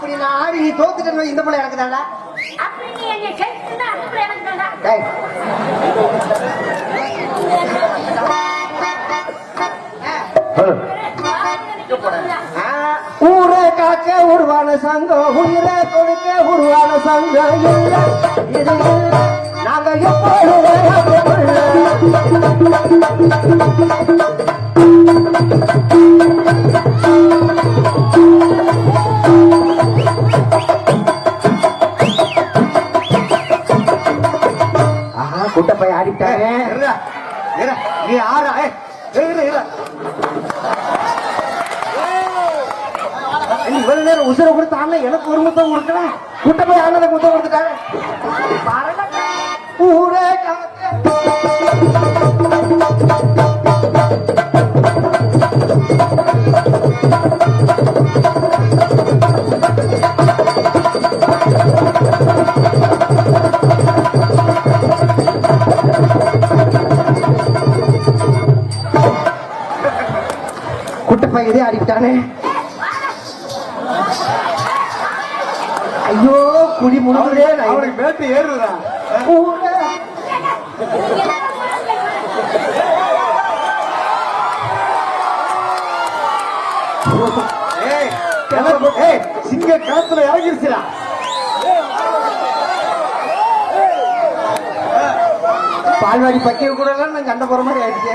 அப்படி நான் ஆடி நீ தோத்துட்டேன்னு இந்த பிள்ளை எனக்கு தாண்டா அப்படி நீ என்னை எனக்கு ஊரை காக்க உருவான சங்கம் உயிரை கொடுக்க உருவான சங்கம் இல்ல. இது இல்ல. நாங்க எப்போதும் போய் குட்டப்பை ஆடிட்டாங்க நீ ஆறா இவ்வளவு நேரம் உசுர கொடுத்தாங்க எனக்கு ஒரு முத்தம் கொடுக்கல. குட்டப்பை ஆனதை முத்தம் கொடுத்துட்டாங்க. ஊரே காக்க குட்டப்பை இதே ஆடிட்டானே. ஐயோ குடி முழுவதே அவனுக்கு மேட்டு கிளம்பு. ஏய் சிங்க களத்துல இறங்கிருச்சுடா. பால்வாடி பக்கிய கூட நான் கண்ட போற மாதிரி ஆயிடுச்சு.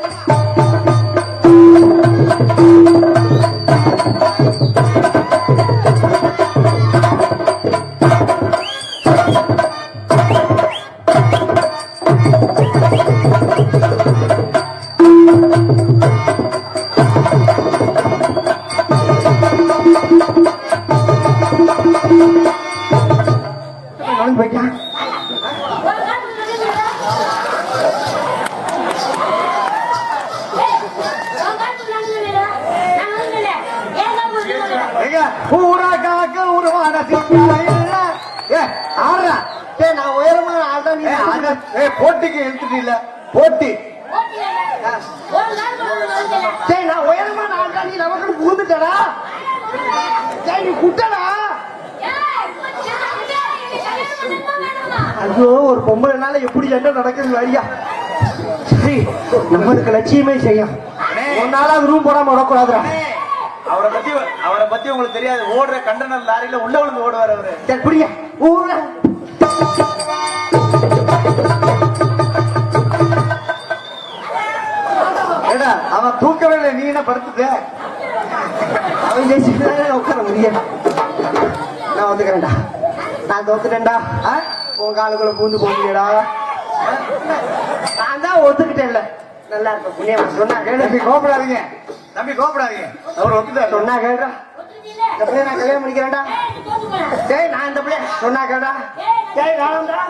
இல்ல ஏ நான் உயரமான ஆள்தான் நீ ஏ அத ஏ போட்டிக்கு எழுத்துட்டு இல்ல. போட்டி. டேய், நான் உயரமான ஆள்தான் நீ நமக்கு புகுந்துட்டடா. டேய், நீ குட்டடா? ஐயோ ஒரு பொம்பளைனால எப்படி என்ன நடக்குது வரியா சரி நம்மளுக்கு லட்சியமே செய்யும். ஒரு நாளாவது ரூம் போடாம விடக்கூடாதுடா அவரை பத்தி அவரை பத்தி உங்களுக்கு தெரியாது. ஓடுற கண்டனர் லாரியில உள்ள விழுந்து ஓடுவார் அவரு. சரி புரிய ஏடா அவன் தூக்கவே இல்லை. நீ என்ன படுத்துட்ட? அவன் ஜெயிச்சுட்டு உட்கார முடியும். நான் வந்துக்கிறேன்டா நான் தோத்துட்டேன்டா. ஆ? உன் காலுக்குள்ள பூந்து போக நான் தான் ஒத்துக்கிட்டேன்ல. நல்லா இருப்ப புண்ணியம் சொன்னா கேளு கோபடாதீங்க தம்பி கோபப்படாதீங்க. அவர் ஒத்துட்டாரு. சொன்னா ஒத்துக்கிட்டீங்களே? இந்த பிள்ளைய நான் கல்யாணம் பண்ணிக்கிறேன்டா. டேய் நான் இந்த பிள்ளைய சொன்னா கேளுடா. டேய் நானும்டா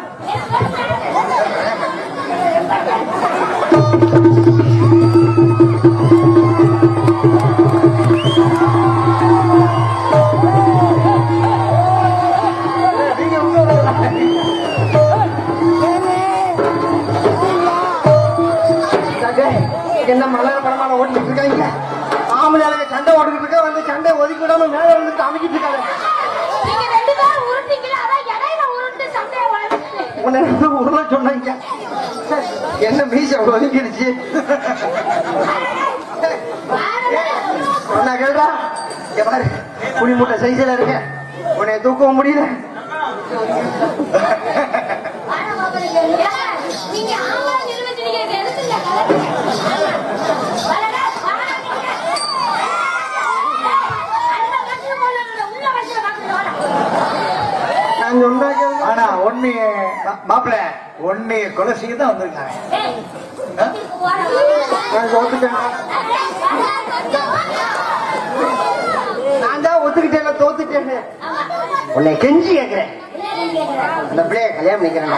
உன்னைய கொலை செய்ய தான் வந்திருக்காங்க. நான் தான் ஒத்துக்கிட்டேன் தோத்துட்டேன் உன்னை கெஞ்சி கேட்கிறேன். அந்த பிள்ளைய கல்யாணம் பண்ணிக்கிறேன்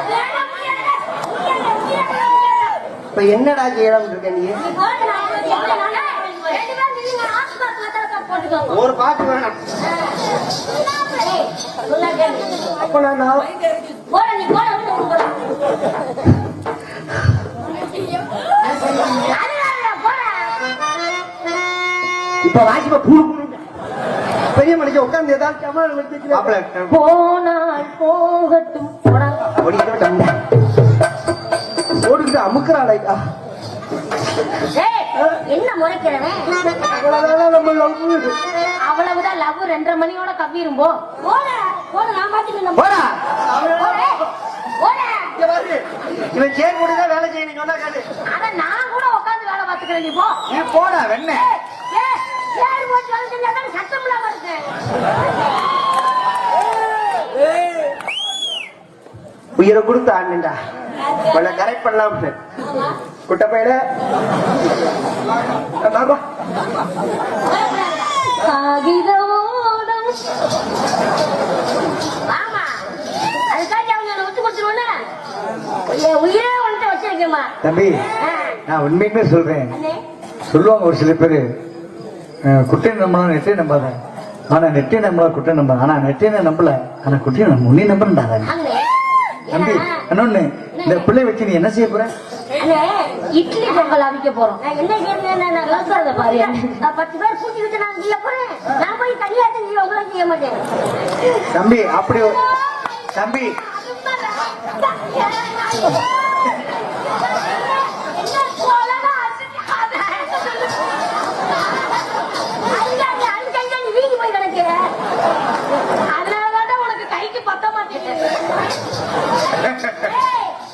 இப்ப என்னடா செய்யலாம் இருக்க நீ? ஒரு பாட்டு வேணாம். அப்ப நான் நான் போடா, நீ போடா, விட்டு போடா. அதுதான்டா, போடா. இப்ப வாசிப்ப பூ. பெரிய மனுஷன் உட்கார்ந்து ஏதாவது மாப்பிள போனால் போகட்டும். போடா. ஓடிக்கிட்டு அமுக்குறாளைக்கா ஏய், என்ன முறைக்கிறவன்? அவ்வளவுதான் லவ் ரெண்டரை மணியோட கவ்விரும்போ போட போட நான் பாத்துக்கிறேன் போடா போட. இவன் சேர் தான் வேலை சொன்னா கேளு அத நான் கூட உட்கார்ந்து வேலை பாத்துக்கிறேன் நீ போ. நீ போடா வெண்ண ஏய், ஏய், சேர் போட்டு வேலை செஞ்சா தானே சத்தம் இல்லாம இருக்கு? உயிரை கொடுத்து ஆண்டுண்டா உன்னை கரெக்ட் பண்ணலாம். குட்ட பையல. காகிதமோடும் ஆமா அதுக்காண்டி அவங்க என்னை விட்டு கொடுத்துருவோன்னு என் உயிரே வந்துட்டு வச்சிருக்கேம்மா. தம்பி நான் உண்மையுமே சொல்றேன். அண்ணே. சொல்லுவாங்க ஒரு சில பேரு அஹ், குட்டையை நம்பலாம் நெட்டையை நம்பாத. ஆனா நெட்டையை நம்பல குட்டை நம்ப ஆனா நெட்டையை நம்பல. ஆனா குட்டையை நம்ப உன்னை நம்புறா அண்ணே. தம்பி இன்னொன்னு இந்த பிள்ளை வச்சு நீ என்ன செய்ய போற? இட்லி பொங்கல் அவிக்க போறோம். நான் என்ன கேட்கிறேன் நான் கலக்கிறத பாரு. நான் பத்து பேர் கூட்டிக்கிட்டு நான் செய்ய போறேன். நான் போய் தனியா செஞ்சு உங்களை செய்ய மாட்டேன். தம்பி அப்படி தம்பி உனக்கு கைக்கு பத்த மாட்டேங்குது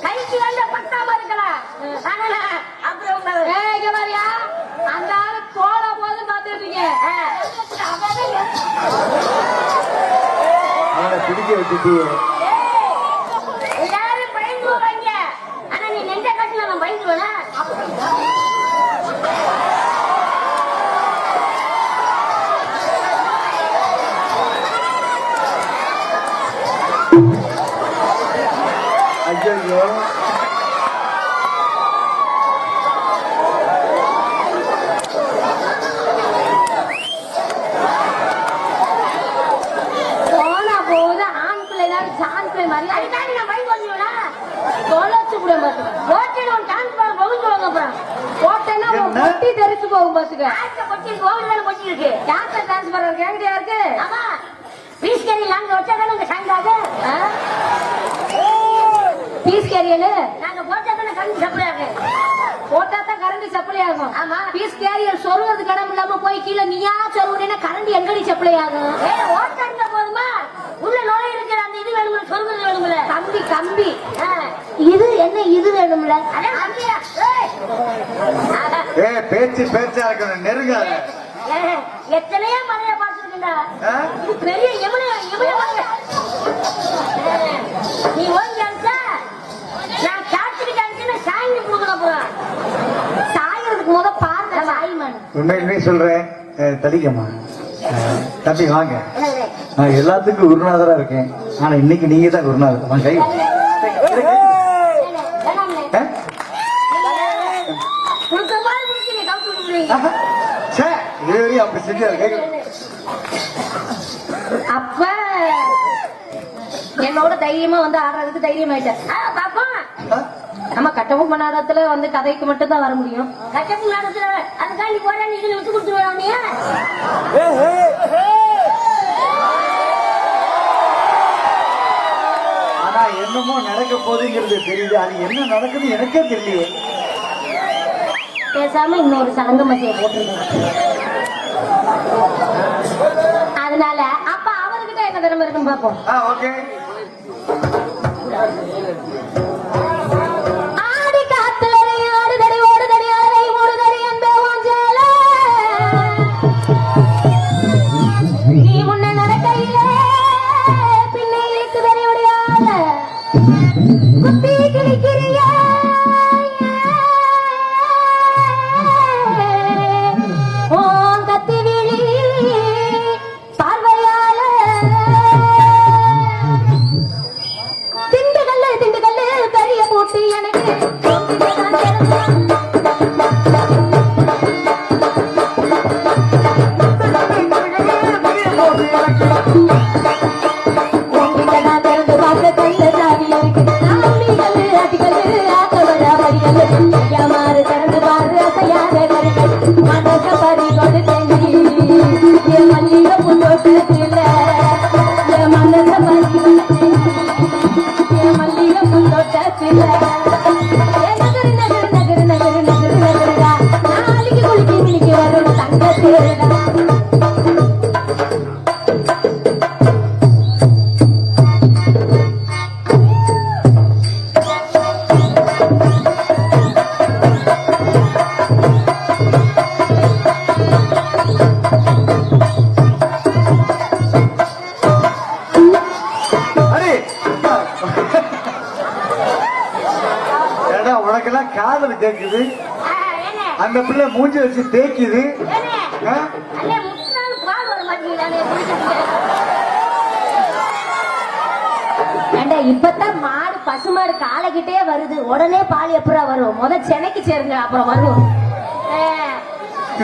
கைக்கு இருக்கலாம் அப்புறம் அந்த போது பிடிக்க வச்சுட்டு எல்லாரும் பயந்துருவாங்க ஆனா நீ நெஞ்ச காட்டுல நான் பயந்துருவேனா ஐயோ போனா போகுது ஆண் பிள்ளை தான் சான் பிள்ளை மாதிரி அதுக்காண்டி நான் பயந்து வந்துருவேனா தொலைச்சு கூட பாத்துக்க ஓட்டில உன் டான்ஸ் பாரு பகுந்துவாங்க அப்புறம் போட்டேன்னா உன் என்ன? பொட்டி தெரிச்சு போகும் பாத்துக்க டான்ஸ் பொட்டி கோவில் தானே பொட்டி இருக்கு. டான்ஸ் டான்ஸ் பாரு என்கிட்டயா இருக்கு ஆமா. பீஸ் கேரி நாங்க வச்சா தானே சாங் ஆகு பீஸ் கேரியல்? நாங்க போட்டா தானே கரண்ட் சப்ளை ஆகு போட்டா தான் கரண்ட் சப்ளை ஆகும் ஆமா. பீஸ் கேரியர் சொல்றது கடம் இல்லாம போய் கீழே நீயா சொல்லுறேன்னா கரண்ட் எங்கடி சப்ளை ஆகும் ஏ ஓட்டா இருந்தா போதுமா? உள்ள நோய் இருக்கிற அந்த இது வேணும்ல சொல்றது வேணும்ல? கம்பி கம்பி இது என்ன இது வேணும்ல. ஏ பேச்சு பேச்சா இருக்கணும் நெருங்காத. ஏய், எத்தனையோ மலையை பார்த்துருக்கா பெரிய யமுனை யமுனை மலை ஏய், நீ சாயறதுக்கு முத பாருங்க. சாய்மன் உண்மையிலுமே சொல்றேன் தடிக்கம்மா. தம்பி வாங்க. நான் எல்லாத்துக்கும் குருநாதரா இருக்கேன். ஆனா இன்னைக்கு நீங்க தான் குருநாதர். வாங்க அப்படி செஞ்சு அப்ப என்னோட தைரியமா வந்து ஆடுறதுக்கு தைரியம் ஆயிட்டேன் நம்ம கட்டவும் பண்ணாடத்துல வந்து கதைக்கு மட்டும் தான் வர முடியும். கட்டவும் பண்ணாடத்துல அதுக்காண்டி போறா நீ இதுல விட்டு கொடுத்து வரானியா ஆனா என்னமோ நடக்க போகுதுங்கிறது தெரியுது. அது என்ன நடக்குது எனக்கே தெரியலையே. பேசாம இன்னொரு சலங்க மசிய போட்டுருக்கேன் அதனால அப்ப அவர்கிட்ட என்ன திறமை இருக்குன்னு பாப்போம் ஆ ஓகே. என்ன அந்த பிள்ளை மூஞ்சி வச்சு தேய்க்குது. இப்பதான் மாடு பசுமாடு காலைக்கிட்டே வருது. உடனே பால் எப்படா வரும்? முத சென்னைக்கு சேருங்க அப்புறம் வரும்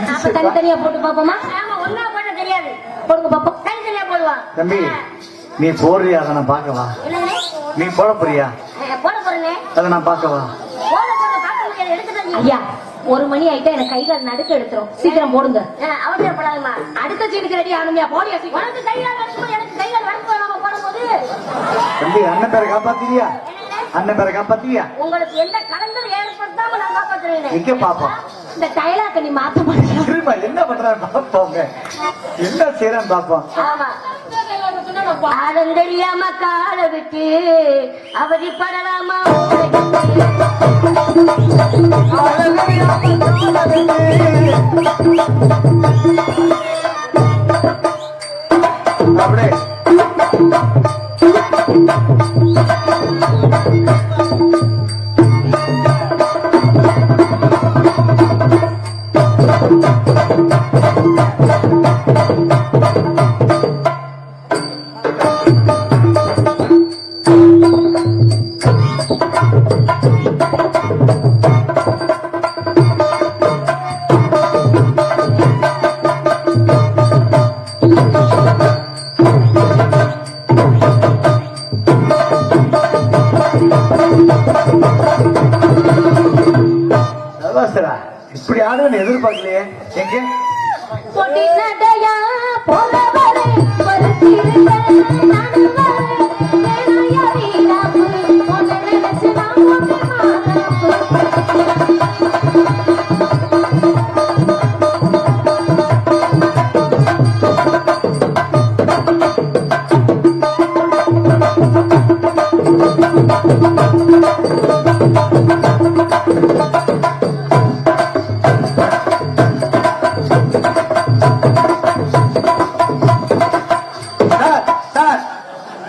அப்ப தனித்தனியா போட்டு பாப்போமா ஆமா ஒன்னா போட தெரியாது. போடுங்க பாப்போம் தனித்தனியா போடுவான் தம்பி நீ போடுறியா அதை நான் என்னங்க நீ போட போறியா? போட போறேங்க அதை நான் பார்க்கவா போட போட பார்க்க முடியாது எடுத்துட்டு ஐயா ஒரு மணி ஆயிட்டா எனக்கு கை கால் நடுக்க எடுத்துரும். சீக்கிரம் போடுங்க அவசரப்படாதம்மா அடுத்த சீனுக்கு ரெடி ஆகணுமியா. போடியா சீக்கிரம் உனக்கு கை கால் நடுக்கும் எனக்கு கை கால் நடுக்கும் நம்ம போடும்போது தம்பி அண்ணன் பேரை காப்பாத்துறியா என்னங்க? அண்ணன் பேரை காப்பாத்துறியா உங்களுக்கு எந்த கடன்கள் ஏற்படுத்தாம நான் காப்பாத்துறேன். எங்க பாப்போம் இந்த டைலாக்க நீ மாத்த திரும்ப என்ன பண்றான்னு பாப்போங்க என்ன செய்யறான்னு பாப்போம் ஆமா. ஆழம் தெரியாம கால விட்டு அவதிப்படலாமா அப்படியே எதிர்பார்க்கலையே எங்க? பொடி நடையா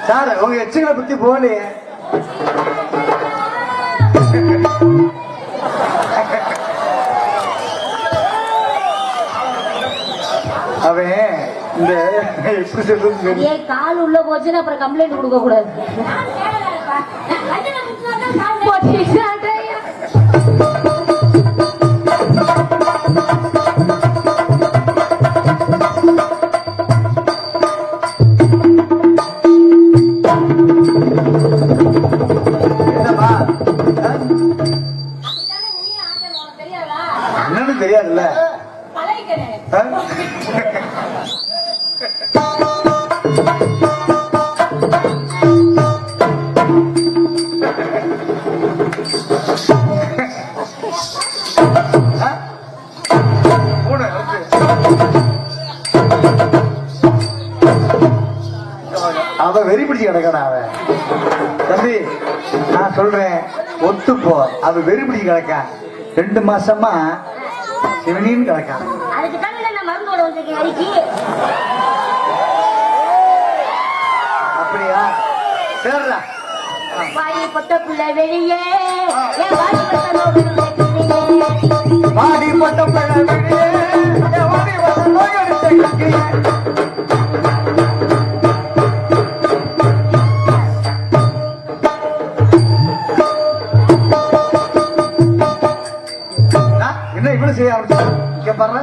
சார் உங்க எச்சுகளை பத்தி போகலையே அவன் இந்த எப்படி சொல்றது? தெரியல. ஏன் கால் உள்ள போச்சுன்னா அப்புறம் கம்ப்ளைண்ட் கொடுக்க கூடாது தெரியாதுல்ல ஆ? ஆ? பூனை, ஓகே. அவ வெறி பிடிச்சு கிடக்கான அவன் தம்பி நான் சொல்றேன் ஒத்துப்போ அவ வெறி பிடிச்சு கிடக்கா ரெண்டு மாசமா சிவனின்னு கிடக்கா அதுக்கு தானே நான் மருந்தோட வந்திருக்கேன் அடிக்கி அப்படியா? சரிடா வாயி புள்ள வெளியே. வாடி பழ வெளியே, வாடி வந்த நோய் அடித்த இங்க பாரு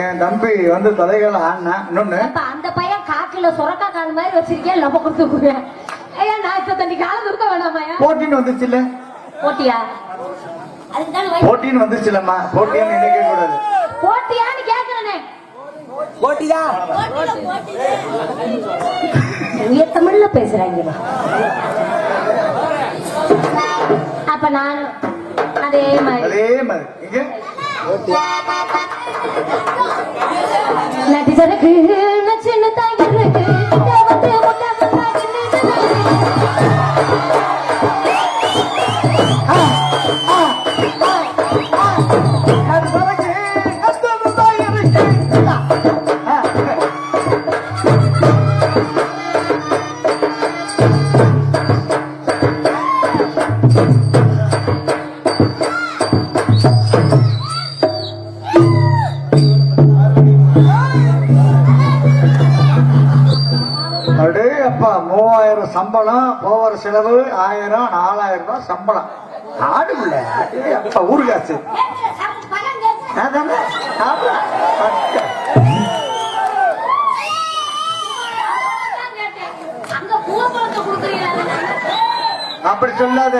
என் தம்பி வந்து தலைகளை ஆடினா இன்னொன்னு அந்த பையன் காக்குல சொரக்கா கால் மாதிரி வச்சிருக்கேன் லம்ப கொடுத்து ஐயா நான் இப்ப தண்ணி காலம் இருக்க வேணாமாயா போட்டின்னு வந்துச்சுல்ல? போட்டியா? அதுக்கு தானே வயசு போட்டின்னு வந்துச்சுல்லம்மா. போட்டின்னு நினைக்க கூடாது. போட்டியான்னு கேக்குறேனே. உயர் தமிழ்ல பேசுறாங்க. அப்ப நான் நான் அதே மாதிரி. அதே மாதிரி. நடிகருக்கு நடி சின்ன தாயிருக்கு தேவத்தை சம்பளம் போகிற செலவு ஆயிரம் நாலாயிரம் ரூபாய் சம்பளம் ஆடுமில்ல அடே அப்பா ஊரு காசு அதானே? ஆமா. பக்க. அங்க பூவ பழத்தை கொடுக்குறீங்களா அப்படி சொல்லாத.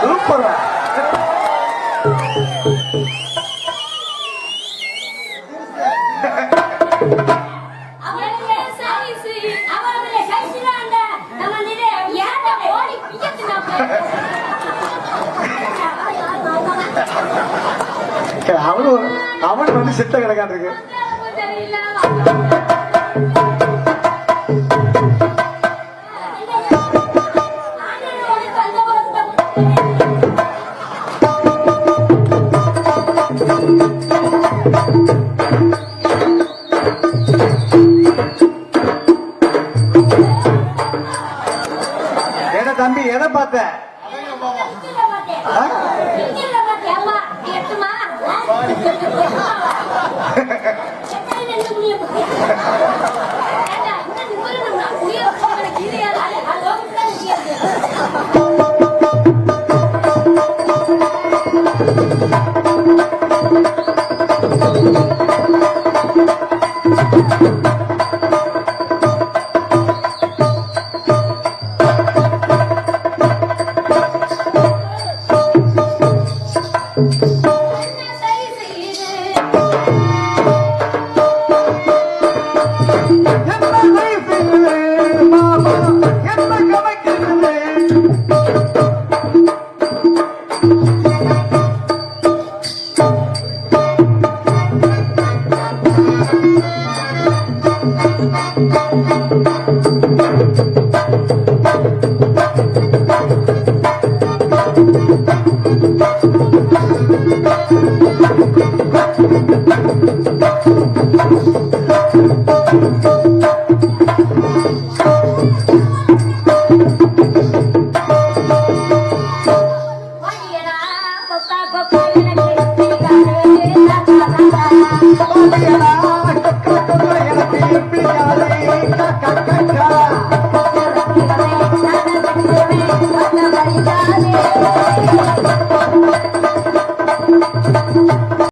சூப்பரா அவன் வந்து செத்த கிடக்கான் இருக்கு தம்பி எதை பார்த்த? ஆ?